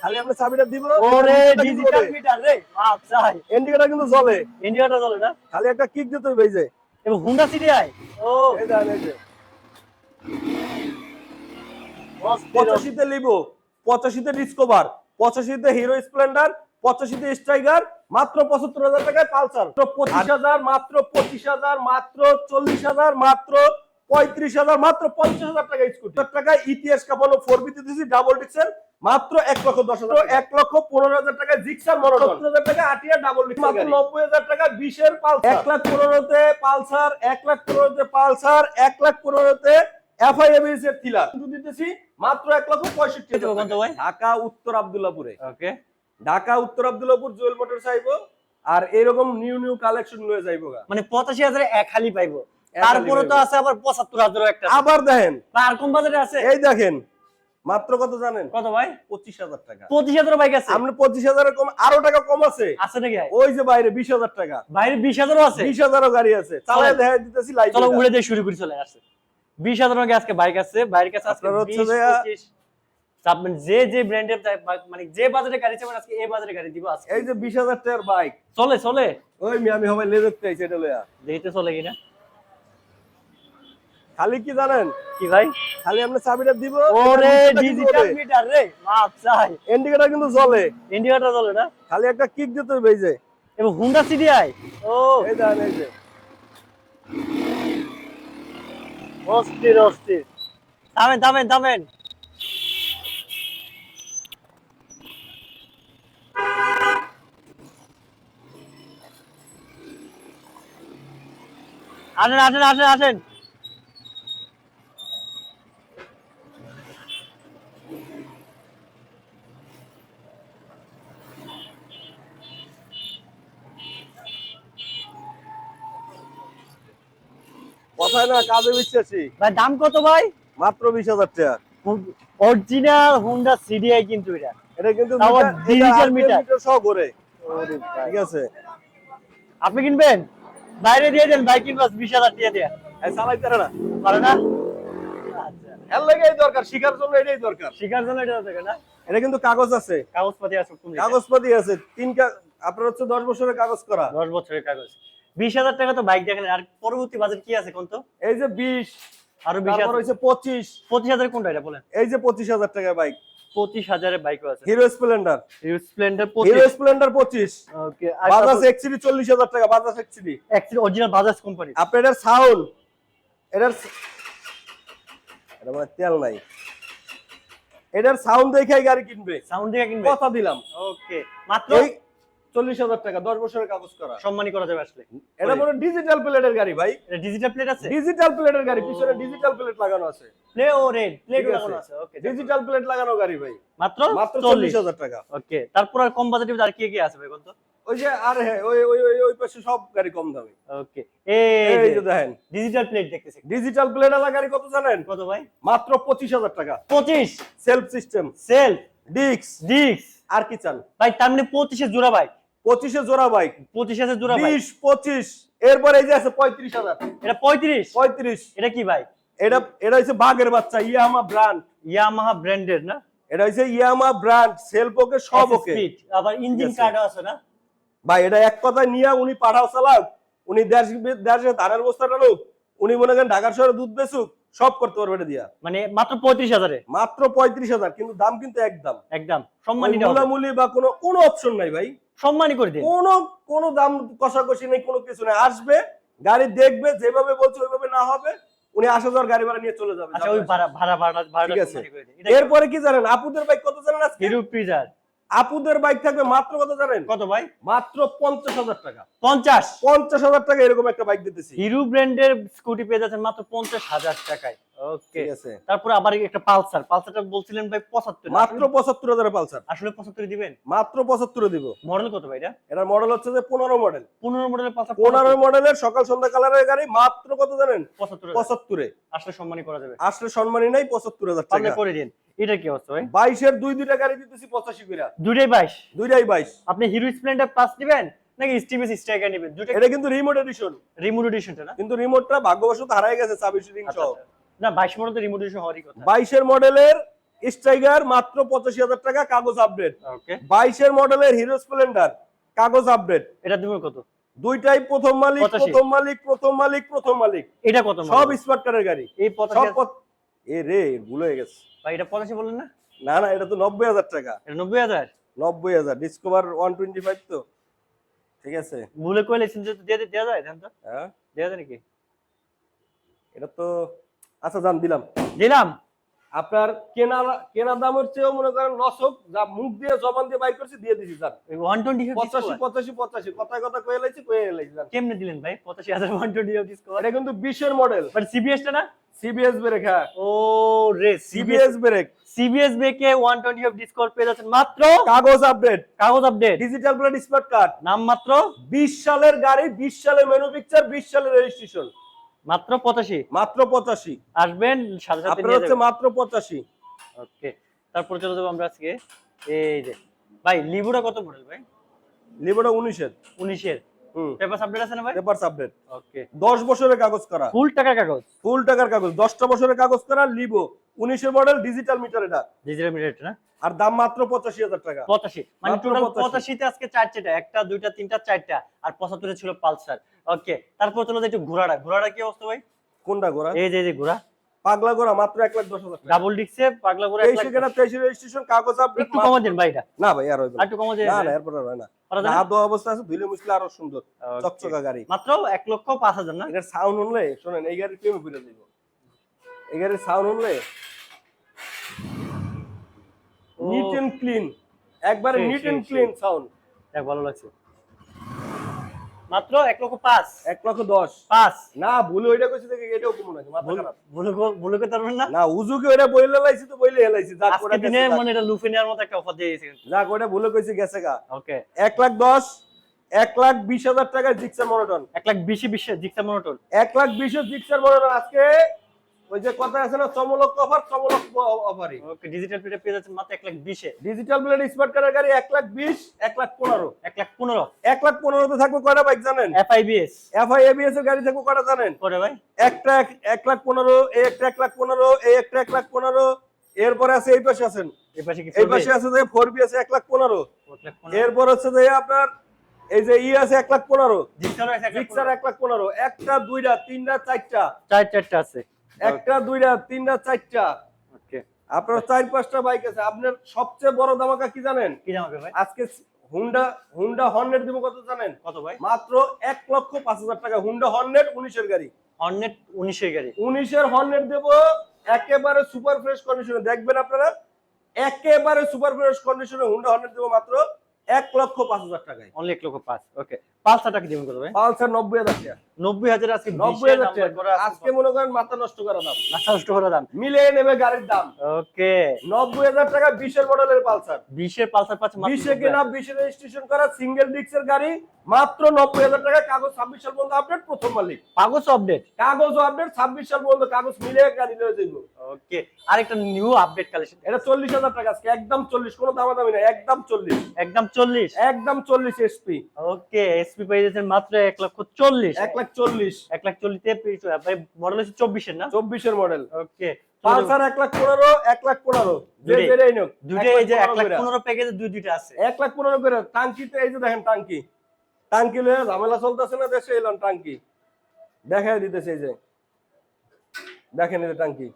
খালি আমরা চাবিটা দিব ওরে ডিজিটাল মিটার রে আচ্ছা ইন্ডিকেটর কিন্তু চলে ইন্ডিয়াটা চলে না? খালি একটা কিক দিতে হবে এই যে। এবং হুন্ডা সিটি আই ও। এই এই যে। পঁচাশিতে লিবো পঁচাশিতে ডিসকভার পঁচাশিতে হিরো স্প্লেন্ডার পঁচাশিতে স্ট্রাইকার মাত্র পঁচাত্তর হাজার টাকায় পালসার। পঁচিশ হাজার মাত্র পঁচিশ হাজার মাত্র চল্লিশ হাজার মাত্র পঁয়ত্রিশ হাজার মাত্র পঞ্চাশ হাজার টাকা স্কুটি টাকায় ইতিহাস কাপানো ফোর বিতে দিয়েছি ডাবল ডিক্সের মাত্র এক লক্ষ দশ হাজার এক লক্ষ পনেরো হাজার টাকায় জিক্সার সত্তর হাজার টাকা আটিয়া ডাবল মাত্র নব্বই হাজার টাকা বিশের পালসার। এক লাখ পনেরোতে পালসার এক লাখ পনেরোতে পালসার এক লাখ পনেরোতে এফআইএবিএস এর থিলার কিন্তু দিতেছি মাত্র এক লক্ষ পঁয়ষট্টি টাকা। ঢাকা উত্তর আব্দুল্লাপুরে। ওকে। ঢাকা উত্তর আব্দুল্লাপুর জুয়েল মোটর চাইব। আর এরকম নিউ নিউ কালেকশন নিয়ে যাইবো মানে পঁচাশি হাজারে এক খালি পাইবো। তারপরে তো আছে আবার পঁচাত্তর হাজারও একটা। আবার দেখেন। আর কোন বাজারে আছে? এই দেখেন। মাত্র কত জানেন? কত ভাই? পঁচিশ হাজার টাকা। পঁচিশ হাজার বাইক আছে আমরা পঁচিশ হাজারের কম আরও টাকা কম আছে। আছে নাকি ওই যে বাইরে বিশ হাজার টাকা। বাইরে বিশ হাজারও আছে? বিশ হাজারও গাড়ি আছে। চালাই দেখা দিতেছি লাইভ চলো উড়ে দিয়ে শুরু করি চলে আসছে বিশ হাজার আজকে বাইক আছে। বাইরের কাছে আজকে বিশ, আপনি যে যে ব্র্যান্ডের মানে যে বাজারে গাড়ি চাবেন আজকে এই বাজারে গাড়ি দিব আজকে। এই যে বিশ হাজার টাকার বাইক চলে চলে। ওই আমি হবে লেজার চাইছি এটা লইয়া। দেখতে চলে কিনা? খালি কি জানেন? কি ভাই? খালি আমরা চাবিটা দিব। ওরে ডিজিটাল মিটার রে আচ্ছা ইন্ডিকেটর কিন্তু চলে ইন্ডিয়াটা চলে না? খালি একটা কিক দিতে হবে এই যে। এবং হুন্ডা সিটি আই ও। এই দেখেন এই যে। অস্থির অস্থির। থামেন থামেন থামেন। আসেন আসেন আসেন আসেন। কথায় না কাজে বিশ্বাসী ভাই দাম কত ভাই? মাত্র বিশ হাজার টাকা। অরিজিনাল হুন্ডা সিডিআই কিন্তু এটা। এটা কিন্তু তাও মিটার- digital এটা RPM মিটার। মিটার সহ ঘোরে। ঠিক আছে। আপনি কিনবেন? বাইরে দিয়ে দেন বিশ হাজার দিয়ে দিয়ে এই পারে না। পারে না? আচ্ছা। এর লাগে দরকার শিখার জন্য এটাই দরকার। শিকার জন্য এটা থাকে না? এটা কিন্তু কাগজ আছে। কাগজপাতি আছে কাগজপাতি আছে তিন আপনার হচ্ছে দশ বছরের কাগজ করা। দশ বছরের কাগজ। বিশ হাজার টাকা তো বাইক দেখেন। আর পরবর্তী বাজেট কি আছে কোন তো? এই যে বিশ আরও বিশ হাজার। হচ্ছে পঁচিশ। পঁচিশ হাজার কোনটা এটা বলেন? এই যে পঁচিশ হাজার টাকার বাইক পঁচিশ হাজারের বাইকও আছে। Hero Splendor Splendor Hero Splendor পঁচিশ। ওকে বাজাজ এক্সিডি চল্লিশ হাজার টাকা Bajaj XCD original Bajaj company আপনার এটার সাউন্ড এটার এটা মানে তেল নাই। এটার সাউন্ড দেখে গাড়ি কিনবে। সাউন্ড দিয়ে কিনবে। কথা দিলাম। ওকে মাত্র চল্লিশ হাজার টাকা দশ বছরের কাগজ করা। সম্মানী করা যাবে আসলে। এটা মনে ডিজিটাল প্লেটের গাড়ি ভাই। ডিজিটাল প্লেট আছে? ডিজিটাল প্লেটের গাড়ি পিছনে ডিজিটাল প্লেট লাগানো আছে। প্লে ও রেড প্লেট। লাগানো আছে ওকে ডিজিটাল প্লেট লাগানো গাড়ি ভাই। মাত্র মাত্র চল্লিশ। হাজার টাকা। ওকে তারপর আর কম বাজেটে আর কি কি আছে ভাই কোন তো ওই যে আর হ্যাঁ ওই ওই ওই ওই পাশে সব গাড়ি কম দামে। ওকে এই যে দেখেন। ডিজিটাল প্লেট দেখতেছি। ডিজিটাল প্লেট আলা গাড়ি কত জানেন? কত ভাই? মাত্র পঁচিশ হাজার টাকা। পঁচিশ। সেলফ সিস্টেম সেল ডিক্স ডিক্স আর কি চান? ভাই তার মানে পঁচিশে জোড়া বাইক পঁচিশে জোড়া বাইক। পঁচিশ জোড়া বিশ পঁচিশ। এরপরে এই যে আছে পঁয়ত্রিশ হাজার। এটা পঁয়ত্রিশ? পঁয়ত্রিশ। এটা কি ভাই এটা এটা হচ্ছে বাঘের বাচ্চা ইয়ামা ব্র্যান্ড। ইয়ামাহা ব্র্যান্ডের না? এটা হচ্ছে ইয়ামা ব্র্যান্ড সেলফ ওকে সব ওকে। আবার ইঞ্জিন। কার্ডও আছে না? ভাই এটা এক কথায় নিয়ে উনি পাঠাও চালাক। উনি দেশ দেশে ধানের বস্তা টানুক উনি মনে করেন ঢাকার শহরে দুধ বেচুক। সব করতে পারবে এটা দিয়া। মানে মাত্র পঁয়ত্রিশ হাজারে? মাত্র পঁয়ত্রিশ হাজার কিন্তু দাম কিন্তু একদম। একদম। সম্মানী মূলামূলি বা কোনো কোনো অপশন নাই ভাই। সম্মানী করে দিন। কোনো কোনো দাম কষাকষি নেই কোনো কিছু নেই। আসবে গাড়ি দেখবে যেভাবে বলছে ওইভাবে না হবে উনি আসা যাওয়ার গাড়ি ভাড়া নিয়ে চলে যাবে। আচ্ছা ওই ভাড়া ভাড়া ভাড়া ঠিক আছে। এরপরে কি জানেন? আপুদের বাইক কত জানেন আজকে? হিরো প্রিজার আপুদের বাইক থাকবে মাত্র কত জানেন? কত ভাই? মাত্র পঞ্চাশ হাজার টাকা। পঞ্চাশ? পঞ্চাশ হাজার টাকা এরকম একটা বাইক দিতেছি। হিরো ব্র্যান্ডের স্কুটি পেয়ে যাচ্ছেন মাত্র পঞ্চাশ হাজার টাকায়। ওকে। ঠিক আছে। তারপরে আবার একটা পালসার। পালসারটা বলছিলেন ভাই পঁচাত্তর। মাত্র পঁচাত্তর হাজার পালসার। আসলে পঁচাত্তর দিবেন? মাত্র পঁচাত্তর দিব। মডেল কত ভাই এটা? এটার মডেল হচ্ছে যে পনেরো মডেল। পনেরো মডেলের পালসার পনেরো মডেলের সকাল সন্ধ্যা কালারের গাড়ি মাত্র কত জানেন? পঁচাত্তর। পঁচাত্তরে। আসলে সম্মানী করা যাবে। আসলে সম্মানই নাই টাকা। করে দিন। এটা কি অবস্থা ভাই? বাইশের দুই দুইটা গাড়ি দিতেছি পঁচাশি করে। দুটাই বাইশ? দুইটাই বাইশ। আপনি হিরো স্প্লেন্ডার প্লাস নেবেন নাকি স্টিভিস স্ট্রাইকার নেবেন? দুটো এটা কিন্তু রিমোট এডিশন রিমোট এডিশনটা না? কিন্তু রিমোটটা ভাগ্যবশত হারাই গেছে শুটিং আচ্ছা, সহ। আচ্ছা। না বাইশ মডেল তো রিমোট এডিশন হওয়ারই কথা। বাইশের মডেলের স্ট্রাইগার মাত্র পঁচাশি হাজার টাকা কাগজ আপডেট। ওকে বাইশের মডেলের হিরো স্প্লেন্ডার কাগজ আপডেট। এটা দিব কত? দুইটাই প্রথম মালিক প্রথম মালিক প্রথম মালিক প্রথম মালিক। এটা কত সব? স্মার্ট কারের গাড়ি। এই সব পঁচাশি পথ- এ রে ভুল হয়ে গেছে। ভাই এটা পঁচাশি বললেন না? না না এটা তো নব্বই হাজার টাকা। এটা নব্বই হাজার? নব্বই হাজার ডিসকভার ওয়ান টোয়েন্টি ফাইভ তো। ঠিক আছে। ভুলে কইলে সিনজে দিয়ে দেওয়া যায় জান তো হ্যাঁ। দেওয়া যায় নাকি? এটা তো আচ্ছা জান দিলাম। দিলাম। আপনার কেনা কেনা দামের চেয়েও মনে করেন লস হোক যা মুখ দিয়ে জবান দিয়ে বাইর করছি দিয়ে দিছি স্যার। ওয়ান টোয়েন্টি পঁচাশি পঁচাশি পঁচাশি। কথায় কথা কয়ে লাইছি কয়ে লাইছি জান কেমনে দিলেন ভাই? পঁচাশি হাজার ওয়ান টোয়েন্টি ডিসকাউন্ট এটা কিন্তু বিশের মডেল বাট সিবিএস টা না? সিবিএস ব্রেক হ্যাঁ। ও রে CBS brake CBS one twenty five discount পেয়ে যাচ্ছেন মাত্র? কাগজ আপডেট কাগজ update digital plate smart card নাম মাত্র? বিশ সালের গাড়ি বিশ সালের ম্যানুফ্যাকচার বিশ সালের রেজিস্ট্রেশন মাত্র পঁচাশি? মাত্র পঁচাশি। আসবেন সাথে সাথে আপনার হচ্ছে মাত্র পঁচাশি। ওকে তারপর চলে যাব আমরা আজকে। এই যে ভাই লিবুটা কত মডেল ভাই? লিবোটা উনিশের। উনিশের। হুম পেপার আপডেট আছে না ভাই? আপডেট ওকে বছরের কাগজ করা। ফুল টাকা কাগজ? ফুল টাকার কাগজ। দশটা বছরের কাগজ করা লিবো। উনিশের মডেল ডিজিটাল মিটার এটা। ডিজিটাল মিটার না? আর দাম মাত্র টাকা। মানে টোটাল 85 পঁচাশিতে আজকে চারটেটা। একটা দুইটা তিনটা চারটা। আর পঁচাত্তরে ছিল পালসার। ওকে তারপর চলো একটু ঘোড়াটা। ঘোড়াটা কি অবস্থা ভাই? কোনটা গোড়া এই যে এই যে ঘোড়া। পাগলা গোড়া মাত্র এক লাখ দশ হাজার ডাবল ডিক্সে পাগলা ঘোড়া এক তেইশে কেনা তেইশে রেজিস্ট্রেশন কাগজ আপডেট একটু কমা দেন ভাই না ভাই আর একটু কমা দেন না না এরপর হয় না? দো অবস্থা আছে ধুইলে মুছলে আরও সুন্দর. চকচকা গাড়ি। মাত্র এক লক্ষ পাঁচ হাজার না? এটার সাউন্ড শুনলে শোনেন এই গাড়ির প্রেমে পড়ে দিব এই গাড়ির সাউন্ড শুনলে? নিট এন্ড ক্লিন একবারে নিট এন্ড ক্লিন সাউন্ড এক ভালো লাগছে। মাত্র এক লক্ষ পাঁচ। এক লক্ষ দশ। পাঁচ। না ভুলে ওইটা কইছি দেখে এটাও কমন আছে ভুলে ভুলে করতে পারবেন না? না উজুকে ওইটা বইলে লাইছি তো বইলে হেলাইছি যা আজকে দিনে মনে এটা লুফে নেওয়ার মতো একটা অফার দিয়ে দিয়েছে। যা ওইটা ভুলে কইছি গেছে গা। ওকে। এক লাখ দশ এক লাখ বিশ হাজার টাকার জিক্সার মনোটন। এক লাখ বিশি বিশে জিক্সা মনোটন। এক লাখ বিশ জিক্সার মনোটন আজকে ওই যে কথা আছে না চমলক অফার চমলক অফারই ওকে ডিজিটাল প্লেটে পেয়ে যাচ্ছেন মাত্র এক লাখ বিশে ডিজিটাল প্লেট স্মার্ট কারের গাড়ি এক লাখ বিশ এক লাখ পনেরো এক লাখ পনেরো এক লাখ পনেরোতে থাকবে কয়টা বাইক জানেন F I BS FI ABS এর গাড়ি থাকবে কয়টা জানেন করে ভাই একটা এক- এক লাখ পনেরো এই একটা এক লাখ পনেরো এই একটা এক লাখ পনেরো এরপরে আছে এই পাশে আছেন এই পাশে কি এই পাশে আছে যে ফোর বি আছে এক লাখ পনেরো এক লাখ পনেরো এরপর হচ্ছে যে আপনার এই যে ই আছে এক লাখ পনেরো জিক্সার। এক লাখ পনেরো একটা দুইটা তিনটা চারটা চার চারটা আছে একটা দুইটা তিনটা চারটা। আপনার চার পাঁচটা বাইক আছে। আপনার সবচেয়ে বড় দামাকা কি জানেন? কি জামাবে ভাই? আজকে হুন্ডা হুন্ডা হর্নেট দিব কত জানেন? কত ভাই? মাত্র এক লক্ষ পাঁচ হাজার টাকা। হুন্ডা হর্নেট উনিশের গাড়ি। হর্নেট উনিশের গাড়ি। উনিশের হর্নেট দেব একেবারে সুপার ফ্রেশ কন্ডিশনে দেখবেন আপনারা? একেবারে সুপার ফ্রেশ কন্ডিশনে হুন্ডা হর্নেট দেবো মাত্র এক লক্ষ পাঁচ হাজার টাকায়। অনলি এক লক্ষ পাঁচ ওকে পাঁচটা কি দিবেন কত ভাই? পালসার নব্বই হাজার টাকা। নব্বই হাজার আজকে নব্বই হাজার টাকা। আজকে মনে করেন মাথা নষ্ট করা দাম। মাথা নষ্ট করে দাম। মিলিয়ে নেবে গাড়ির দাম। ওকে নব্বই হাজার টাকা বিশের মডেলের পালসার। বিশের পালসার পাচ্ছে বিশে 90,000 কেনা বিশে রেজিস্ট্রেশন করা সিঙ্গেল ডিস্কের গাড়ি মাত্র নব্বই হাজার টাকা কাগজ ছাব্বিশ সাল পর্যন্ত আপডেট প্রথম মালিক। কাগজ আপডেট কাগজ আপডেট ছাব্বিশ সাল পর্যন্ত কাগজ মিলিয়ে গাড়ি নিয়ে যাইব। ওকে আরেকটা নিউ আপডেট কালেকশন এটা চল্লিশ হাজার টাকা আজকে একদম চল্লিশ কোনো দামাদামি না একদম চল্লিশ। একদম চল্লিশ? একদম চল্লিশ এসপি ওকে এসপি পেয়ে যাচ্ছেন মাত্র এক লক্ষ চল্লিশ। এক লাখ চল্লিশ। এক লাখ চল্লিশে ভাই মডেল হচ্ছে চব্বিশের না? চব্বিশের মডেল ওকে। পালসার এক লাখ পনেরো এক লাখ পনেরো। যে দুটোই। যেটাই নোক দুইটা এই যে এক লাখ করে। পনেরো প্যাকেজে দুই দুইটা আছে। এক লাখ পনেরো করে। টাঙ্কিতে এই যে দেখেন টাঙ্কি। টাঙ্কি লয়ে ঝামেলা চলতেছে না দেশে এলাম টাঙ্কি। দেখাই দিতেছে এই যে। দেখেন এই যে টাঙ্কি।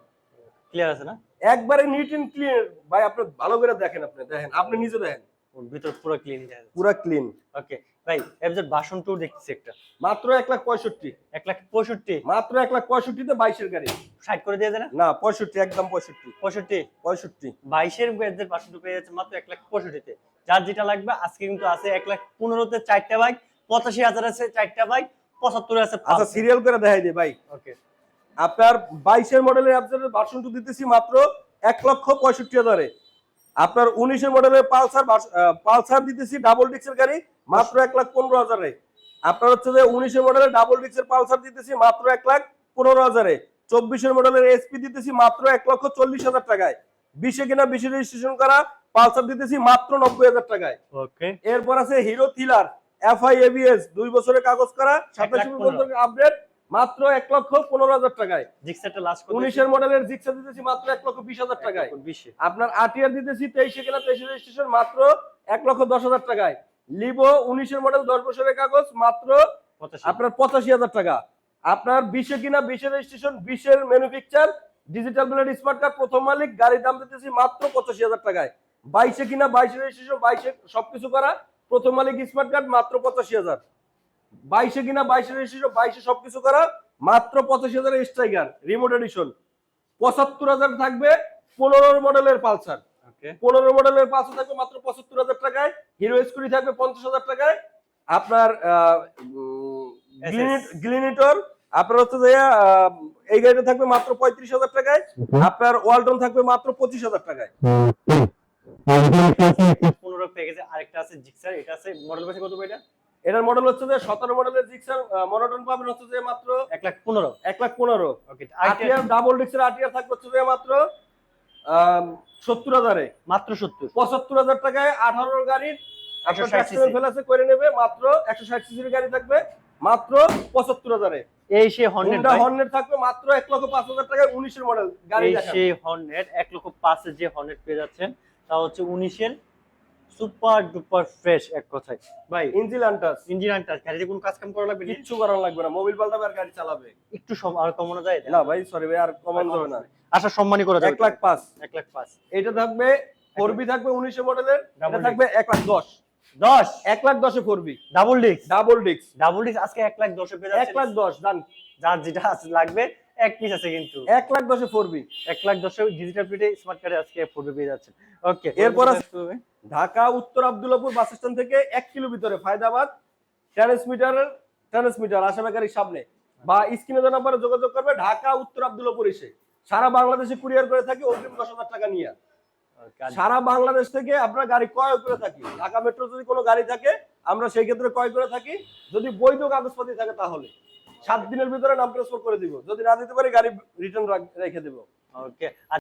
ক্লিয়ার আছে না? একবারে নিট এন্ড ক্লিন ভাই আপনি ভালো করে দেখেন আপনি দেখেন। আপনি নিজে দেখেন। ভিতর পুরো ক্লিন পুরা ক্লিন ওকে ভাই ট্যুর দেখতেছি একটা। মাত্র এক লাখ পঁয়ষট্টি। এক লাখ পঁয়ষট্টি? মাত্র এক লাখ পঁয়ষট্টিতে বাইশের গাড়ি। ষাট করে দিয়ে না? না পঁয়ষট্টি একদম পঁয়ষট্টি। পঁয়ষট্টি? পঁয়ষট্টি। বাইশের বাসন ট্যুর পেয়ে যাচ্ছে মাত্র এক লাখ পঁয়ষট্টিতে। যার যেটা লাগবে আজকে কিন্তু আছে এক লাখ পনেরোতে চারটা বাইক পঁচাশি হাজার আছে চারটা বাইক পঁচাত্তর আছে আচ্ছা সিরিয়াল করে দেখাই দিই ভাই। ওকে আপনার বাইশের মডেলের আপনার ভার্সন টু দিতেছি মাত্র এক লক্ষ পঁয়ষট্টি হাজারে। আপনার উনিশের মডেলের পালসার পালসার দিতেছি ডাবল ডিক্সের গাড়ি মাত্র এক লাখ পনেরো হাজারে। আপনার হচ্ছে যে উনিশের মডেলের ডাবল ডিক্সের পালসার দিতেছি মাত্র এক লাখ পনেরো হাজারে। চব্বিশের মডেলের এসপি দিতেছি মাত্র এক লক্ষ চল্লিশ হাজার টাকায়। বিশে কিনা বিশে রেজিস্ট্রেশন করা পালসার দিতেছি মাত্র নব্বই হাজার টাকায়। এরপর আছে হিরো থিলার এফআই এবিএস দুই বছরের কাগজ করা সাতাশ আপডেট মাত্র এক লক্ষ পনেরো হাজার টাকায়। উনিশের মডেলের জিক্সা দিতেছি মাত্র এক লক্ষ বিশ হাজার টাকায়। আপনার আটিয়ার দিতেছি তেইশে কেনা তেইশে রেজিস্ট্রেশন মাত্র এক লক্ষ দশ হাজার টাকায়। লিভো উনিশের মডেল দশ বছরের কাগজ মাত্র আপনার পঁচাশি হাজার টাকা। আপনার বিশে কিনা বিশের রেজিস্ট্রেশন বিশের manufacture digital plate smart card প্রথম মালিক গাড়ির দাম দিতেছি মাত্র পঁচাশি হাজার টাকায়। বাইশে কিনা বাইশের রেজিস্ট্রেশন বাইশে সবকিছু করা প্রথম মালিক স্মার্ট কার্ড মাত্র পঁচাশি হাজার। বাইশে কিনা বাইশে রেজিস্ট্রেশন বাইশে সবকিছু করা মাত্র পঁচাশি হাজার স্ট্রাইকার রিমোট এডিশন পঁচাত্তর হাজার থাকবে পনেরো মডেলের পালসার। পনেরো মডেলের পাঁচশো থাকবে মাত্র পঁচাত্তর হাজার টাকায়। হিরো স্কুটি থাকবে পঞ্চাশ হাজার টাকায়। আপনার গ্লিনিটর আপনার হচ্ছে যে আহ, এই গাড়িটা থাকবে মাত্র পঁয়ত্রিশ হাজার টাকায়। আপনার ওয়ালটন থাকবে মাত্র পঁচিশ হাজার টাকায়। পনেরো প্যাকেজে আরেকটা আছে জিক্সার এটা আছে মডেল পেছে কত এটা? এটার মডেল হচ্ছে যে সতেরো মডেলের জিক্সার মনোটন পাবেন হচ্ছে যে মাত্র এক লাখ পনেরো। এক লাখ পনেরো। ওকে আটিয়ার ডাবল ডিক্সের আটিয়ার থাকবে হচ্ছে যে মাত্র সত্তর হাজারে। মাত্র সত্তর। পঁচাত্তর হাজার টাকায় আঠারো গাড়ির একশো আপনার ষাট tax payment সিসি ফেল আছে করে নেবে মাত্র একশো ষাট সিসির গাড়ি থাকবে মাত্র পঁচাত্তর হাজারে। এই সে হর্নেট হোন্ডা হর্নেট থাকবে মাত্র এক লক্ষ পাঁচ হাজার টাকায় উনিশের মডেল গাড়ি এই দেখান। সে হর্নেট এক লক্ষ পাঁচে যে হর্নেট পেয়ে যাচ্ছেন তা হচ্ছে উনিশের সুপার ডুপার ফ্রেশ এক কথায়। ভাই ইঞ্জিন আনটাস ইঞ্জিন আনটাস গাড়িতে কোনো কাজ কাম করা লাগবে কিচ্ছু করার লাগবে না মোবাইল পাল্টাবে আর গাড়ি চালাবে। একটু সম আর কমানো যায়? না ভাই সরি ভাই আর কমান যাবে না। আশা সম্মানই করা যাবে এক লাখ পাঁচ। এক লাখ পাঁচ। এটা থাকবে ফোর থাকবে উনিশের মডেলের এটা থাকবে এক লাখ দশ। দশ? এক লাখ দশে four B double disc double ডিক্স ডাবল ডিস্ক আজকে এক লাখ দশে পেয়ে এক লাখ দশ ডান যার যেটা লাগবে এক পিস আছে কিন্তু। এক লাখ দশে এক লাখ দশে ডিজিটাল স্মার্ট কার্ডে আজকে ফোরবে পেয়ে যাচ্ছেন। ওকে এরপর ঢাকা উত্তর আব্দুল্লাপুর বাস স্ট্যান্ড থেকে এক কিলো ভিতরে ফায়দাবাদ। সামনে। বা স্ক্রিনে দেওয়া নাম্বারে যোগাযোগ করবে ঢাকা উত্তর আব্দুল্লাপুর এসে। সারা বাংলাদেশে কুরিয়ার করে থাকি অগ্রিম দশ হাজার টাকা নিয়ে। সারা বাংলাদেশ থেকে আপনার গাড়ি ক্রয় করে থাকি। ঢাকা মেট্রো যদি কোনো গাড়ি থাকে আমরা সেই ক্ষেত্রে ক্রয় করে থাকি। যদি বৈধ কাগজপাতি থাকে তাহলে। সাত দিনের ভিতরে নাম ট্রান্সফার করে দিব। যদি না দিতে পারি গাড়ি রিটার্ন রেখে দিব। ওকে